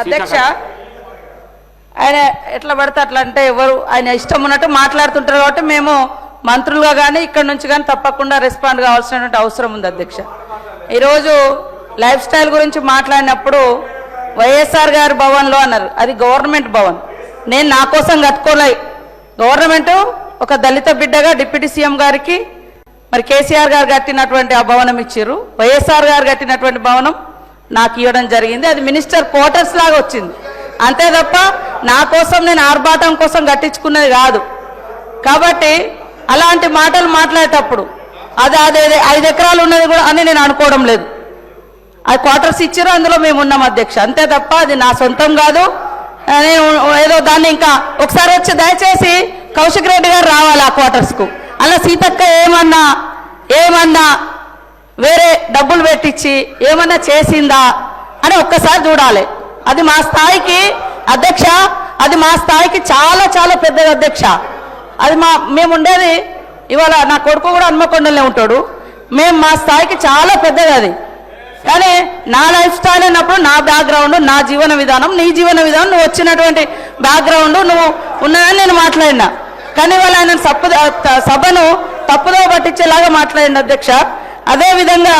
అధ్యక్ష ఆయన ఎట్లా పడితే అట్లా అంటే ఎవరు ఆయన ఇష్టం ఉన్నట్టు మాట్లాడుతుంటారు కాబట్టి మేము మంత్రులుగా కానీ ఇక్కడ నుంచి కానీ తప్పకుండా రెస్పాండ్ కావాల్సినటువంటి అవసరం ఉంది అధ్యక్ష. ఈరోజు లైఫ్ స్టైల్ గురించి మాట్లాడినప్పుడు వైఎస్ఆర్ గారి భవన్లో అన్నారు. అది గవర్నమెంట్ భవన్. నేను నా కోసం కట్టుకోలే. గవర్నమెంట్ ఒక దళిత బిడ్డగా డిప్యూటీ సీఎం గారికి మరి కేసీఆర్ గారు కట్టినటువంటి ఆ భవనం ఇచ్చారు వైఎస్ఆర్ గారు కట్టినటువంటి భవనం నాకు ఇవ్వడం జరిగింది. అది మినిస్టర్ క్వార్టర్స్ లాగా వచ్చింది. అంతే తప్ప నా కోసం నేను ఆర్భాటం కోసం కట్టించుకున్నది కాదు. కాబట్టి అలాంటి మాటలు మాట్లాడేటప్పుడు అది అదే ఐదు ఎకరాలు ఉన్నది కూడా అని నేను అనుకోవడం లేదు. అది క్వార్టర్స్ ఇచ్చారు అందులో మేము ఉన్నాం అధ్యక్ష. అంతే తప్ప అది నా సొంతం కాదు. నేను ఏదో దాన్ని ఇంకా ఒకసారి వచ్చి దయచేసి కౌశిక్ రెడ్డి గారు రావాలి ఆ క్వార్టర్స్కు. అలా సీతక్క ఏమన్నా ఏమన్నా వేరే డబ్బులు పెట్టించి ఏమన్నా చేసిందా అని ఒక్కసారి చూడాలి. అది మా స్థాయికి అధ్యక్ష అది మా స్థాయికి చాలా చాలా పెద్దది అధ్యక్ష. అది మా మేము ఉండేది ఇవాళ నా కొడుకు కూడా హన్మకొండలే ఉంటాడు. మేము మా స్థాయికి చాలా పెద్దది అది. కానీ నా లైఫ్ స్టైల్ అన్నప్పుడు నా బ్యాక్గ్రౌండ్ నా జీవన విధానం నీ జీవన విధానం నువ్వు వచ్చినటువంటి బ్యాక్గ్రౌండ్ నువ్వు ఉన్నదని నేను మాట్లాడినా. కానీ ఇవాళ ఆయన సప్పు సభను తప్పుదో పట్టించేలాగా మాట్లాడిన అధ్యక్ష. అదేవిధంగా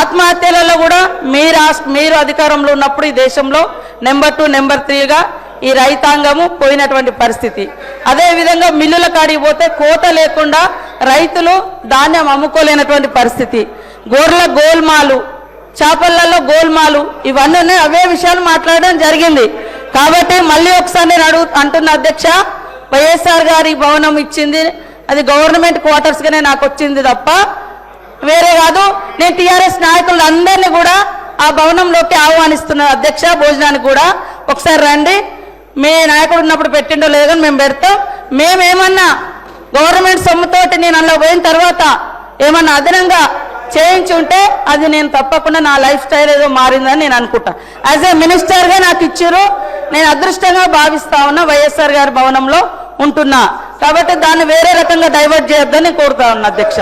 ఆత్మహత్యలలో కూడా మీరు రాస్- మీరు అధికారంలో ఉన్నప్పుడు ఈ దేశంలో నెంబర్ టూ నెంబర్ త్రీగా ఈ రైతాంగము పోయినటువంటి పరిస్థితి. అదే విధంగా మిల్లుల కాడికి పోతే కోత లేకుండా రైతులు ధాన్యం అమ్ముకోలేనటువంటి పరిస్థితి. గోర్ల గోల్మాలు చేపలలో గోల్మాలు ఇవన్నీ ఉన్నాయి అవే విషయాలు మాట్లాడడం జరిగింది. కాబట్టి మళ్ళీ ఒకసారి నేను అడుగు అంటున్న అధ్యక్ష వైఎస్ఆర్ గారి భవనం ఇచ్చింది. అది గవర్నమెంట్ క్వార్టర్స్గానే నాకు వచ్చింది తప్ప వేరే కాదు నేను టీఆర్ఎస్ నాయకులు అందరినీ కూడా ఆ భవనంలోకి ఆహ్వానిస్తున్నాను అధ్యక్ష భోజనానికి కూడా ఒకసారి రండి. మీ నాయకుడు ఉన్నప్పుడు పెట్టిండో లేదో మేము పెడతాం. మేమేమన్నా గవర్నమెంట్ సొమ్ముతోటి నేను అందులో పోయిన తర్వాత ఏమన్నా అదనంగా చేయించి ఉంటే అది నేను తప్పకుండా నా లైఫ్ స్టైల్ ఏదో మారిందని నేను అనుకుంటా. యాజ్ ఏ మినిస్టర్గా నాకు ఇచ్చారు. నేను అదృష్టంగా భావిస్తా ఉన్నా వైఎస్ఆర్ గారి భవనంలో ఉంటున్నా. కాబట్టి దాన్ని వేరే రకంగా డైవర్ట్ చేయొద్దని కోరుతా ఉన్నా అధ్యక్ష.